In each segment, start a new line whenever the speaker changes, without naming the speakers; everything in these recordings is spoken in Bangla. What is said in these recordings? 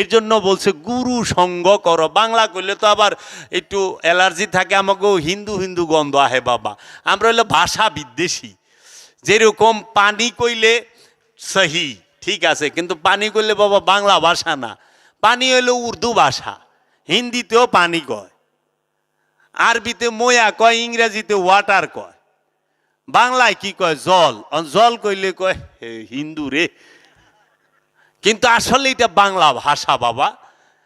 এর জন্য বলছে, গুরু সঙ্গ কর। বাংলা করলে তো আবার একটু অ্যালার্জি থাকে, আমাকেও হিন্দু হিন্দু গন্ধ আহে বাবা। আমরা হলো ভাষা বিদ্বেষী। যেরকম পানি কইলে সহি, ঠিক আছে, কিন্তু পানি কইলে বাবা বাংলা ভাষা না। পানি হইল উর্দু ভাষা, হিন্দিতেও পানি কয়, আরবিতে ময়া কয়, ইংরেজিতে ওয়াটার কয়। বাংলায় কি কয়? জল। জল কইলে কয় হিন্দু রে কিন্তু আসলে এটা বাংলা ভাষা, বাবা।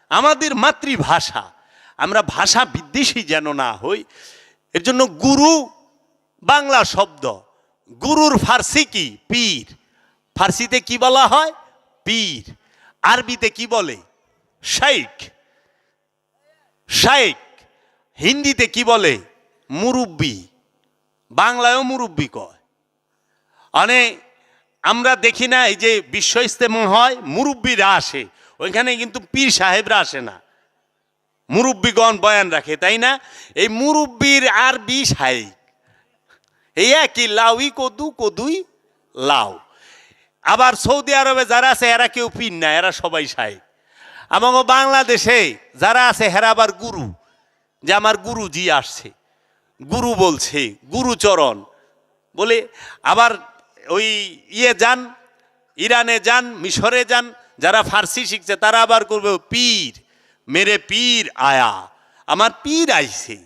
আমাদের মাতৃভাষা। আমরা ভাষা বিদ্বেষী যেন না হই এর জন্য গুরু বাংলা শব্দ। গুরুর ফার্সি কি? পীর। ফার্সিতে কি বলা হয়? পীর। আরবিতে কি বলে? শেখ শেখ হিন্দিতে কি বলে? মুরব্বী। বাংলায়ও মুরব্বী কয়। মানে আমরা দেখি না, এই যে বিশ্ব ইস্তেমা হয়, মুরব্বীরা আসে। ওইখানে কিন্তু পীর সাহেবরা আসে না। মুরব্বীগণ বয়ান রাখে, তাই না? এই মুরব্বীর আরবি সাহেব এই একই, লাউই কদু, কদুই লাউ। আবার সৌদি আরবে যারা আছে, এরা কেউ পীর না, এরা সবাই সাহেব এবং বাংলাদেশে যারা আছে হেরা আবার গুরু। যে আমার গুরুজি আসছে। গুরু বলছে, গুরুচরণ। বলে আবার ওই ইয়ে যান, ইরানে যান, মিশরে যান, যারা ফার্সি শিখছে, তারা আবার করবে পীর। মেরে পীর আয়া। আমার পীর আইছে।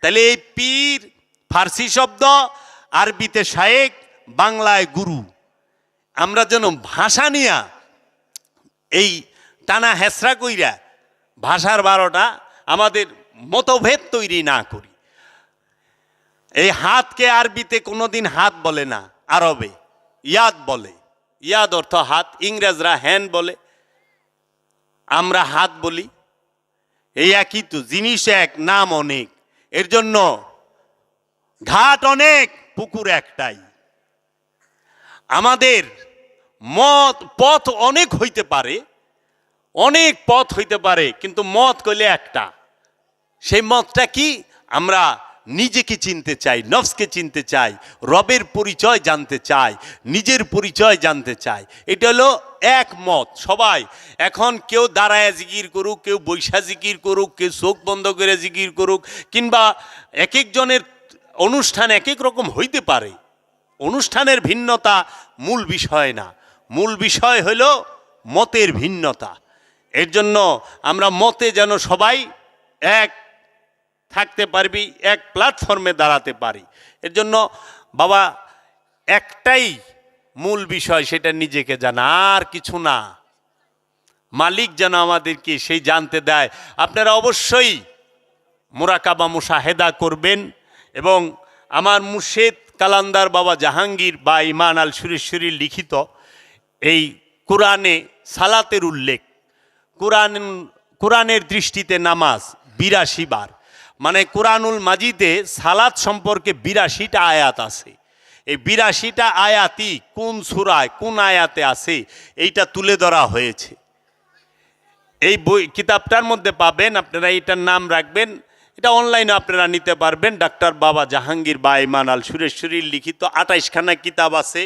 তাহলে এই পীর ফার্সি শব্দ, আরবিতে শায়েক, বাংলায় গুরু। আমরা যেন ভাষা নিয়া এই টানা হেসরা কইরা ভাষার বারোটা আমাদের মতভেদ তৈরি না করি। এই হাতকে আরবিতে কোনোদিন হাত বলে না। আরবে, ইয়াদ বলে। ইয়াদ অর্থ হাত, ইংরেজরা হ্যান্ড বলে। আমরা হাত বলি। এই একই তো, জিনিস এক, নাম অনেক। এর জন্য ঘাট অনেক, পুকুর একটাই। আমাদের মত, পথ অনেক হইতে পারে। অনেক পথ হইতে পারে, কিন্তু মত কইলে একটা। সেই মতটা কি? আমরা নিজেকে চিনতে চাই, নফসকে চিনতে চাই, রবের পরিচয় জানতে চাই, নিজের পরিচয় জানতে চাই। এটা হলো এক মত সবাই। এখন কেউ দাঁড়ায় জিকির করুক, কেউ বৈশা জিকির করুক, কেউ চোখ বন্ধ করে জিকির করুক, কিংবা এক একজনের অনুষ্ঠান এক এক রকম হইতে পারে। অনুষ্ঠানের ভিন্নতা মূল বিষয় না। মূল বিষয় হল মতের ভিন্নতা। এর জন্য আমরা মতে যেন সবাই এক থাকতে পারবি, এক প্ল্যাটফর্মে দাঁড়াতে পারি। এর জন্য বাবা, একটাই মূল বিষয় সেটা নিজেকে জানা, আর কিছু না। মালিক যেন আমাদেরকে সেই জানতে দেয়। আপনারা অবশ্যই মোরাকাবা মুশাহেদা করবেন এবং আমার মুর্শেদ কালান্দার বাবা জাহাঙ্গীর বা ইমান আল সুরেশ্বরীর লিখিত এই কোরআনে সালাতের উল্লেখ। কোরআন, কোরআনের দৃষ্টিতে নামাজ বিরাশি বার। মানে কোরআনুল মাজিদে সালাদ সম্পর্কে বিরাশিটা আয়াত আছে। এই বিরাশিটা আয়াতই কোন সুরায়, কোন আয়াতে আছে, এইটা তুলে ধরা হয়েছে। এই বই, কিতাবটার মধ্যে পাবেন, আপনারা এটার নাম রাখবেন। এটা অনলাইনে আপনারা নিতে পারবেন। ডাক্তার বাবা জাহাঙ্গীর বা ইমান আল সুরেশ্বরীর লিখিত আঠাইশখানা কিতাব আছে।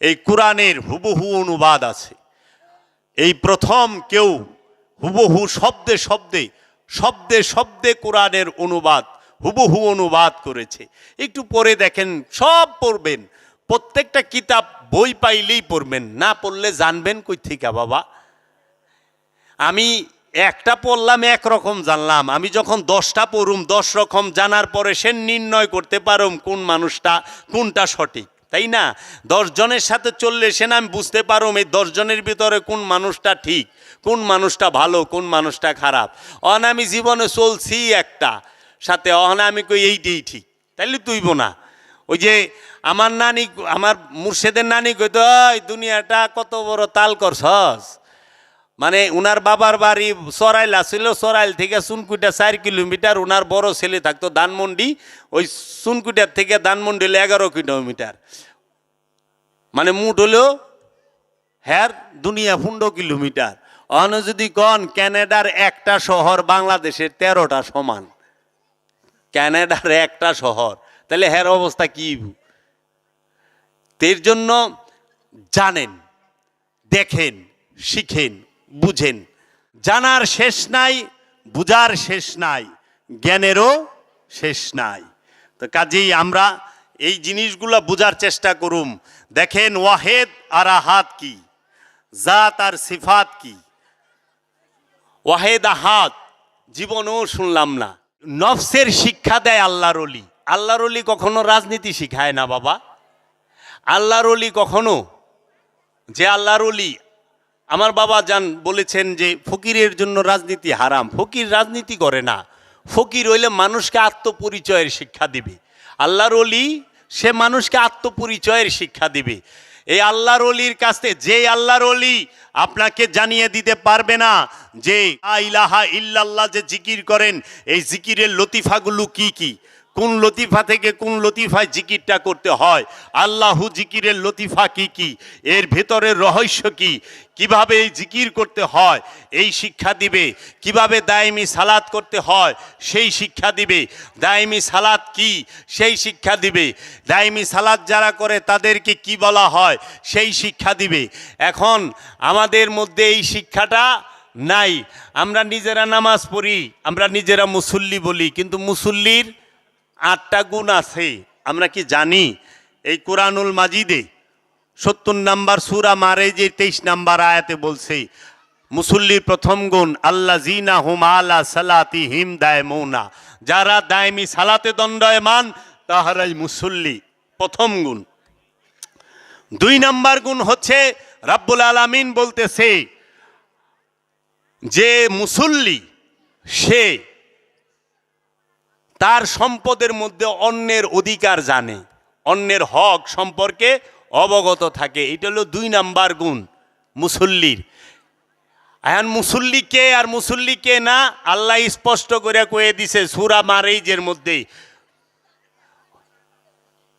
এই কোরআনের হুবহু অনুবাদ আছে। এই প্রথম কেউ হুবহু শব্দে শব্দে শব্দে শব্দে কোরআনের অনুবাদ, হুবহু অনুবাদ করেছে। একটু পড়ে দেখেন, সব পড়বেন। প্রত্যেকটা কিতাব বই পাইলেই পড়বেন, না পড়লে জানবেন কই থেকে বাবা? আমি একটা পড়লাম একরকম জানলাম। আমি যখন দশটা পড়ুম, দশ রকম জানার পরে সে নির্ণয় করতে পারুম কোন মানুষটা, কোনটা সঠিক। তাই না? দশজনের সাথে চললে সে না আমি বুঝতে পারুম এই দশজনের ভিতরে কোন মানুষটা ঠিক, কোন মানুষটা ভালো, কোন মানুষটা খারাপ। অনামি জীবনে চলছি একটা, সাথে অহন আমি কই এইটাই ঠিক। তাইলে তুইব না। ওই যে আমার নানি, আমার মুর্শেদের নানি কইতো দুনিয়াটা কত বড় তাল করছস? মানে উনার বাবার বাড়ি সরাইল আসছিল সরাইল থেকে সুনকুটা চার কিলোমিটার, উনার বড় ছেলে থাকতো ধানমন্ডি, ওই সুনকুটার থেকে ধানমন্ডি হলো এগারো কিলোমিটার। মানে মুঠ হলেও হ্যার দুনিয়া পনেরো কিলোমিটার। অন যদি কন, ক্যানাডার একটা শহর বাংলাদেশের তেরোটা সমান। ক্যানাডার একটা শহর, তাহলে হ্যার অবস্থা কি? এর জন্য জানেন, দেখেন, শিখেন। বুঝেন। জানার শেষ নাই বুজার শেষ নাই, জ্ঞানেরও শেষ নাই। তো কাজেই আমরা এই জিনিসগুলো বোঝার চেষ্টা করুম। দেখেন, ওয়াহেদ আর আহাত কি? জাত আর সিফাত কি? ওয়াহেদ আহাত জীবনেও শুনলাম না। নফসের শিক্ষা দেয় আল্লাহর অলি আল্লাহর অলি কখনো রাজনীতি শিখায় না, বাবা। আল্লাহর অলি কখনো। যে আল্লাহর অলি আমার বাবা যান বলেছেন যে ফকিরের জন্য রাজনীতি হারাম। ফকির রাজনীতি করে না। ফকির হইলে মানুষকে আত্মপরিচয়ের শিক্ষা দিবে। আল্লাহর অলি সে মানুষকে আত্মপরিচয়ের শিক্ষা দিবে। এই আল্লাহর অলির কাছে যে আল্লাহর অলি আপনাকে জানিয়ে দিতে পারবে না যে ইলাহা ইল্লাল্লাহ যে জিকির করেন, এই জিকিরের লতিফাগুলো কি কি? কোন লতিফা থেকে কোন লতিফায় জিকিরটা করতে হয়? আল্লাহু জিকিরের লতিফা কি কি? এর ভেতরের রহস্য কি? কীভাবে এই জিকির করতে হয়? এই শিক্ষা দিবে। কীভাবে দায়মি সালাত করতে হয়? সেই শিক্ষা দিবে। দায়মি সালাত কি? সেই শিক্ষা দিবে। দায়মি সালাত যারা করে তাদেরকে কি বলা হয়? সেই শিক্ষা দিবে। এখন আমাদের মধ্যে এই শিক্ষাটা নাই। আমরা নিজেরা নামাজ পড়ি, আমরা নিজেরা মুসল্লি বলি, কিন্তু মুসল্লির আটটা গুণ আছে, আমরা কি জানি? এই কোরআনুল মাজিদে সত্তর নাম্বার সুরা মারে যে তেইশ নাম্বার আয়াতে বলছে, মুসল্লির প্রথম গুণ আল্লাহ জিনা হুম আলা সালাতি হিম দায় মৌনা যারা দায়মি সালাতে দণ্ডয়মান, তাহারাই মুসল্লি প্রথম গুণ। দুই নাম্বার গুণ হচ্ছে, রাব্বুল আলামিন বলতেছে যে মুসল্লি, সে তার সম্পদের মধ্যে অন্যের অধিকার জানে। অন্যের হক সম্পর্কে অবগত থাকে। এটা হলো দুই নাম্বার গুণ, মুসল্লির। এখন মুসল্লি কে আর মুসল্লি কে না? আল্লাহ স্পষ্ট করে কয়ে দিছে সুরা মারেজের মধ্যে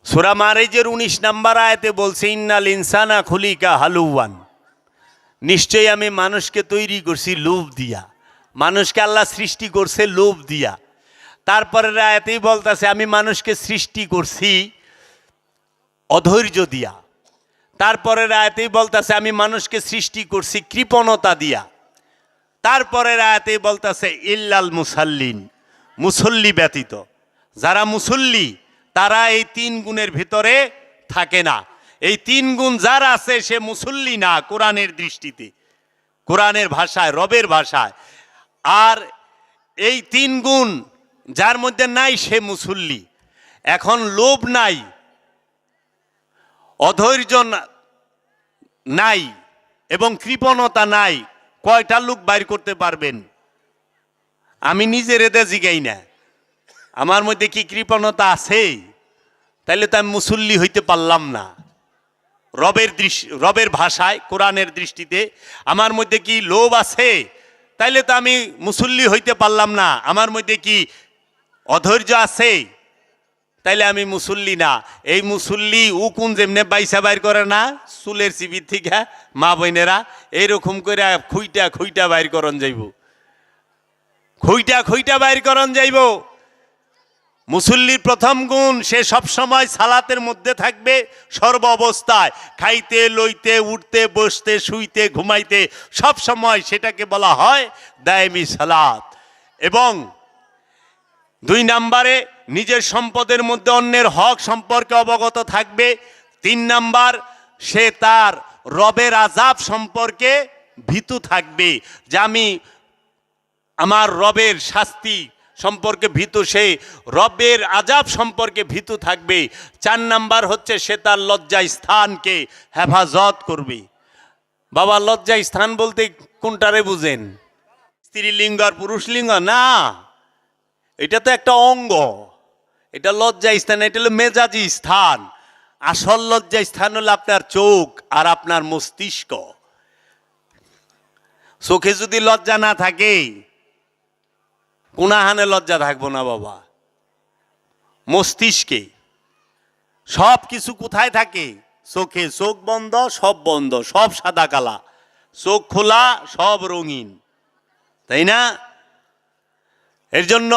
সুরা মারেজের উনিশ নাম্বার আয়তে বলছে, ইন্নাল ইনসানা খুলিকা হালুয়ান নিশ্চয়ই আমি মানুষকে তৈরি করছি লোভ দিয়া। মানুষকে আল্লাহ সৃষ্টি করছে লোভ দিয়া। তারপরে রায়তেই বলতেছে, আমি মানুষকে সৃষ্টি করছি অধৈর্য দিয়া। তারপরে রায়তেই বলতেছে, আমি মানুষকে সৃষ্টি করছি কৃপণতা দিয়া। তারপরে রায়তেই বলতেছে, ইল্লাল মুসাল্লিন, মুসল্লি ব্যতীত। যারা মুসল্লি, তারা এই তিন গুণের ভিতরে থাকে না। এই তিন গুণ যার আছে, সে মুসল্লি না কোরআনের দৃষ্টিতে। কোরআনের ভাষায়, রবের ভাষায়। আর এই তিন গুণ যার মধ্যে নাই সে মুসল্লি। এখন লোভ নাই, অধৈর্য নাই এবং কৃপণতা নাই, কয়টা লোক বাইর করতে পারবেন? আমি নিজের এদের জিগাই না। আমার মধ্যে কি কৃপণতা আছে? তাইলে তো আমি মুসল্লি হইতে পারলাম না। রবের দৃষ্টি রবের ভাষায়, কোরআনের দৃষ্টিতে আমার মধ্যে কি লোভ আছে? তাইলে তো আমি মুসল্লি হইতে পারলাম না। আমার মধ্যে কি অধৈর্য আছে। তাইলে আমি মুসল্লি না। এই মুসল্লি উকুন যেমনে বাইসা বাইর করে না, চুলের চিবির থেকে মা বোনেরা, এইরকম করে খুইটা খুইটা বাইর করন যাইব। খুইটা খুইটা বাইর করন যাইব। মুসল্লির প্রথম গুণ, সে সব সময় সালাতের মধ্যে থাকবে সর্ব অবস্থায়। খাইতে, লইতে, উঠতে, বসতে, শুইতে, ঘুমাইতে, সব সময় সেটাকে বলা হয় দায়মি সালাত। এবং দুই নাম্বারে নিজের সম্পদের মধ্যে অন্যের হক সম্পর্কে অবগত থাকবে। তিন নাম্বার, সে তার রবের আজাব সম্পর্কে ভীতু থাকবে। যে আমি আমার রবের শাস্তি সম্পর্কে ভীতু, সে রবের আজাব সম্পর্কে ভীতু থাকবে। চার নাম্বার হচ্ছে সে তার লজ্জা স্থানকে হেফাজত করবে। বাবা, লজ্জা স্থান বলতে কোনটারে বুঝেন? স্ত্রীলিঙ্গ আর পুরুষ লিঙ্গ না। এটা তো একটা অঙ্গ। এটা লজ্জা স্থান, এটা হলো মেজাজি স্থান। আসল লজ্জা স্থান হলো আপনার চোখ আর আপনার মস্তিষ্ক। চোখে যদি লজ্জা না থাকে, কোনাহানে লজ্জা থাকব না বাবা। মস্তিষ্কে। সব কিছু কোথায় থাকে? চোখে চোখ বন্ধ, সব বন্ধ, সব সাদা কালা। চোখ খোলা, সব রঙিন। তাই না? এর জন্য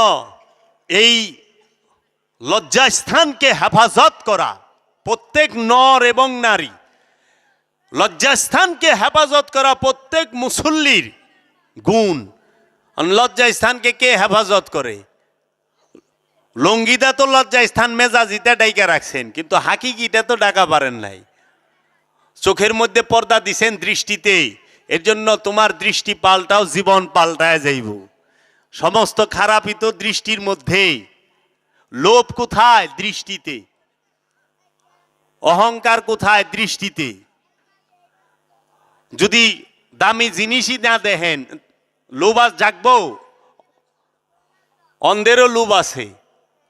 এই লজ্জাস্থানকে হেফাজত করা প্রত্যেক নর এবং নারী, লজ্জাস্থানকে হেফাজত করা প্রত্যেক মুসল্লির গুণ। লজ্জা স্থানকে কে হেফাজত করে? লঙ্গিদা তো লজ্জা স্থান মেজাজিটা ডাইকা রাখছেন, কিন্তু হাকিকিটা তো ডাকা পারেন নাই। চোখের মধ্যে পর্দা দিছেন দৃষ্টিতে এর জন্য তোমার দৃষ্টি পাল্টাও জীবন পাল্টায় যাইব। সমস্ত খারাপই তো দৃষ্টির মধ্যেই লোভ কোথায় দৃষ্টিতে? অহংকার কোথায় দৃষ্টিতে? যদি দামি জিনিসই না দেখেন, লোভ আস জাগবো? অন্ধেরও লোভ আছে,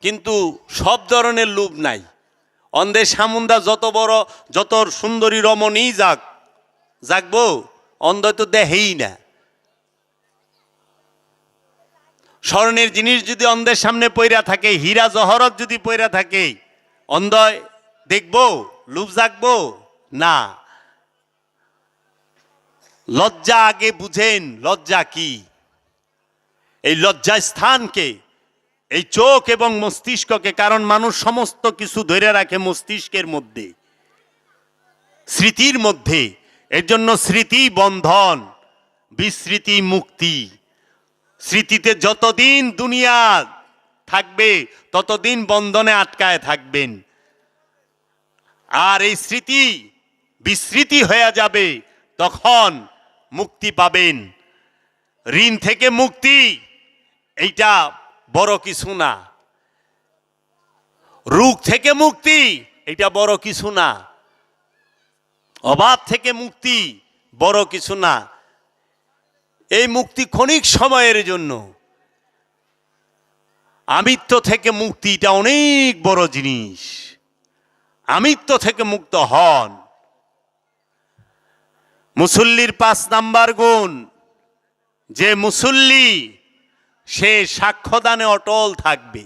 কিন্তু সব ধরনের লোভ নাই। অন্ধের সামুন্দা যত বড়, যত সুন্দরী রমণী যাক, জাগবো? অন্ধ তো দেহেই না। স্বর্ণের জিনিস যদি অন্ধের সামনে পইরা থাকে, হীরা জহরত যদি পইরা থাকে অন্ধ দেখব, লুপ জাগবো? না। লজ্জা আগে বুঝেন, লজ্জা কি? এই লজ্জা স্থানকে এই চোখ এবং মস্তিষ্ককে, কারণ মানুষ সমস্ত কিছু ধরে রাখে মস্তিষ্কের মধ্যে, স্মৃতির মধ্যে। এর জন্য স্মৃতি বন্ধন, বিস্মৃতি মুক্তি। স্মৃতিতে যতদিন দুনিয়া থাকবে, ততদিন বন্ধনে আটকায় থাকবেন। আর এই স্মৃতি বিস্মৃতি হয়ে যাবে, তখন মুক্তি পাবেন। ঋণ থেকে মুক্তি, এইটা বড় কিছু না। রোগ থেকে মুক্তি এটা বড় কিছু না। অভাব থেকে মুক্তি বড় কিছু না। এই মুক্তি ক্ষণিক সময়ের জন্য। আমিত্ব থেকে মুক্তি এটা অনেক বড় জিনিস। আমিত্ব থেকে মুক্ত হন। মুসল্লির পাঁচ নাম্বার গুণ, যে মুসল্লি সে সাক্ষ্যদানে অটল থাকবে।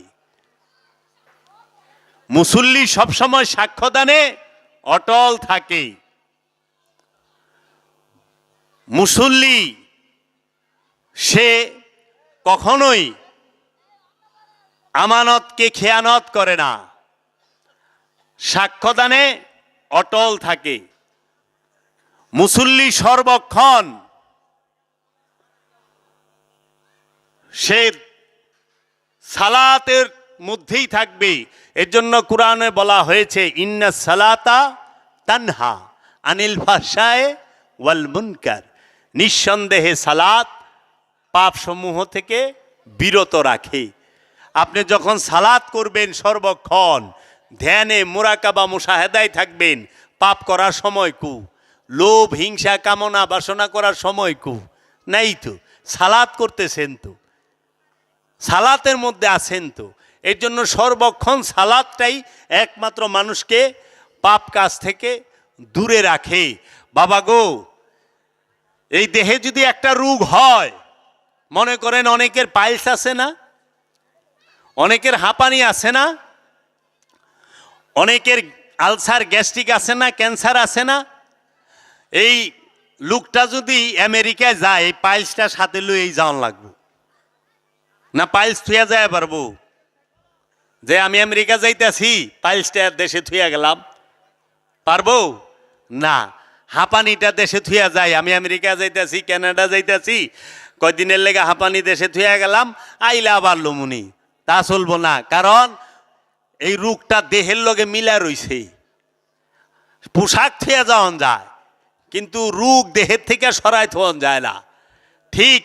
মুসল্লি সবসময় সাক্ষ্যদানে অটল থাকে। মুসল্লি সে কখনোই আমানতকে খেয়ানত করে না। সাক্ষ্যদানে অটল থাকে। মুসল্লি সর্বক্ষণ সে সালাতের মধ্যেই থাকবে। এর জন্য কোরআনে বলা হয়েছে, ইন্না সালাতা তানহা আনিল ভাষায় ওয়াল মুনকার। নিঃসন্দেহে সালাত পাপসমূহ থেকে বিরত রাখে। আপনি যখন সালাত করবেন সর্বক্ষণ, ধ্যানে মোরাকাবা মুশাহেদায় থাকবেন, পাপ করার সময় কু। লোভ, হিংসা, কামনা, বাসনা করার সময় কু। নাই তো? সালাত করতেছেন তো? সালাতের মধ্যে আছেন তো? এর জন্য সর্বক্ষণ সালাদটাই একমাত্র মানুষকে পাপ কাজ থেকে দূরে রাখে। বাবা গো, এই দেহে যদি একটা রোগ হয় মনে করেন অনেকের পাইলস আছে না? অনেকের হাঁপানি আছে না? অনেকের আলসার গ্যাস্ট্রিক আছে না? ক্যান্সার আছে না? এই লুকটা যদি আমেরিকায় যায়, এই পাইলসটা সাথে লইয়েই যাওয়ান লাগবে। না পাইলস থুয়া যায় পারব? যে আমি আমেরিকা যাইতেছি, পাইলসটা দেশে থুয়া গেলাম। পারব? না। হাঁপানিটা দেশে থুয়া যায়। আমি আমেরিকা যাইতেছি কানাডা যাইতেছি। কয়দিনের লেগে হাঁপানি দেশে থুয়া গেলাম, আইলা আবার লমুনি। তা চলবো না, কারণ এই রোগটা দেহের লগে মিলা রইছে। পোশাক থুয়া যাওয়ান যায়, কিন্তু রোগ দেহের থেকে সরাই থন যায় না। ঠিক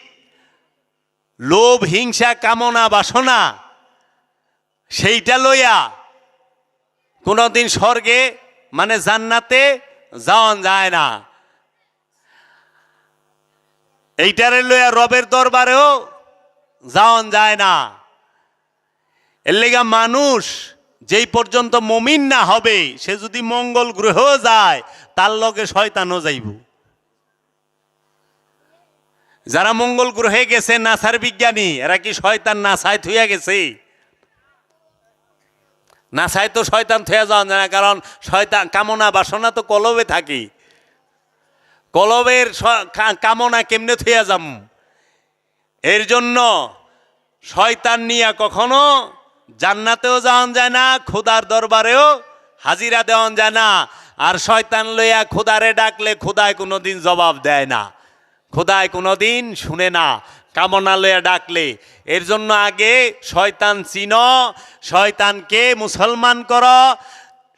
লোভ, হিংসা, কামনা, বাসনা, সেইটা লইয়া কোনোদিন স্বর্গে মানে জান্নাতে যাওয়ান যায় না। এইটারে লইয়া রবের দরবারেও যাওয়ান যায় না। এর লেগা মানুষ যেই পর্যন্ত মমিন না হবে, সে যদি মঙ্গল গ্রহ যায়, তার লগে শয়তানও যাইব। যারা মঙ্গল গ্রহে গেছে, নাসার বিজ্ঞানী, এরা কি শয়তান নাসায় থুয়া গেছে? নাসায় তো শয়তান থুয়া যাওয়া যায় না, কারণ শয়তান কামনা বাসনা তো কলবে থাকি কলবের কামনা কেমনে থুয়া যাম? এর জন্য শয়তান নিয়া কখনো জান্নাতেও যাওয়ান যায় না, খোদার দরবারেও হাজিরা দেওয়ান যায় না। আর শয়তান লইয়া খোদারে ডাকলে খোদায় কোনো দিন জবাব দেয় না। খোদায় কোনো দিন শুনে না, কামনা লইয়া ডাকলে। এর জন্য আগে শয়তান চিন, শয়তানকে মুসলমান কর,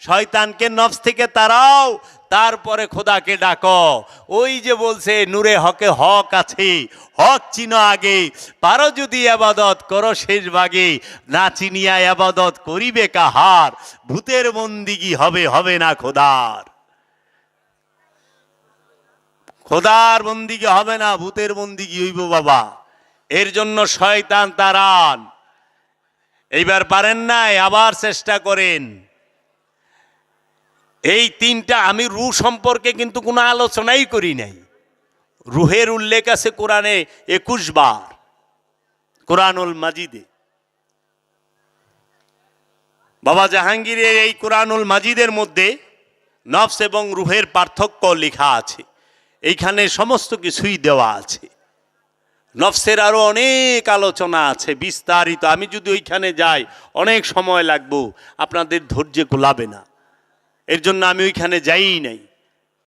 শয়তানকে নফস থেকে তারাও তারপরে খোদাকে ডাকো। ওই যে বলছে, নূরে হকে হক আছে, হক চিনো আগে, পারো যদি আবাদত করো শেষ ভাগে, না চিনিয়া আবাদত করিবে কাহার, ভূতের বন্দিগি হবে হবে না খোদার। খোদার বন্দিগি হবে না, ভূতের বন্দিগি হইব বাবা। এর জন্য শয়তান তারান। এইবার পারেন নাই, আবার চেষ্টা করেন। এই তিনটা আমি রু সম্পর্কে কিন্তু কোনো আলোচনাই করি নাই। রুহের উল্লেখ আছে কোরআনে একুশ বার, কোরআনুল মাজিদে। বাবা জাহাঙ্গীরের এই কোরআনুল মাজিদের মধ্যে নফস এবং রুহের পার্থক্য লেখা আছে। এইখানে সমস্ত কিছুই দেওয়া আছে। নফসের আরও অনেক আলোচনা আছে, বিস্তারিত। আমি যদি ওইখানে যাই, অনেক সময় লাগবো। আপনাদের ধৈর্য গোলাবে না। এর জন্য আমি ওইখানে যাই নাই।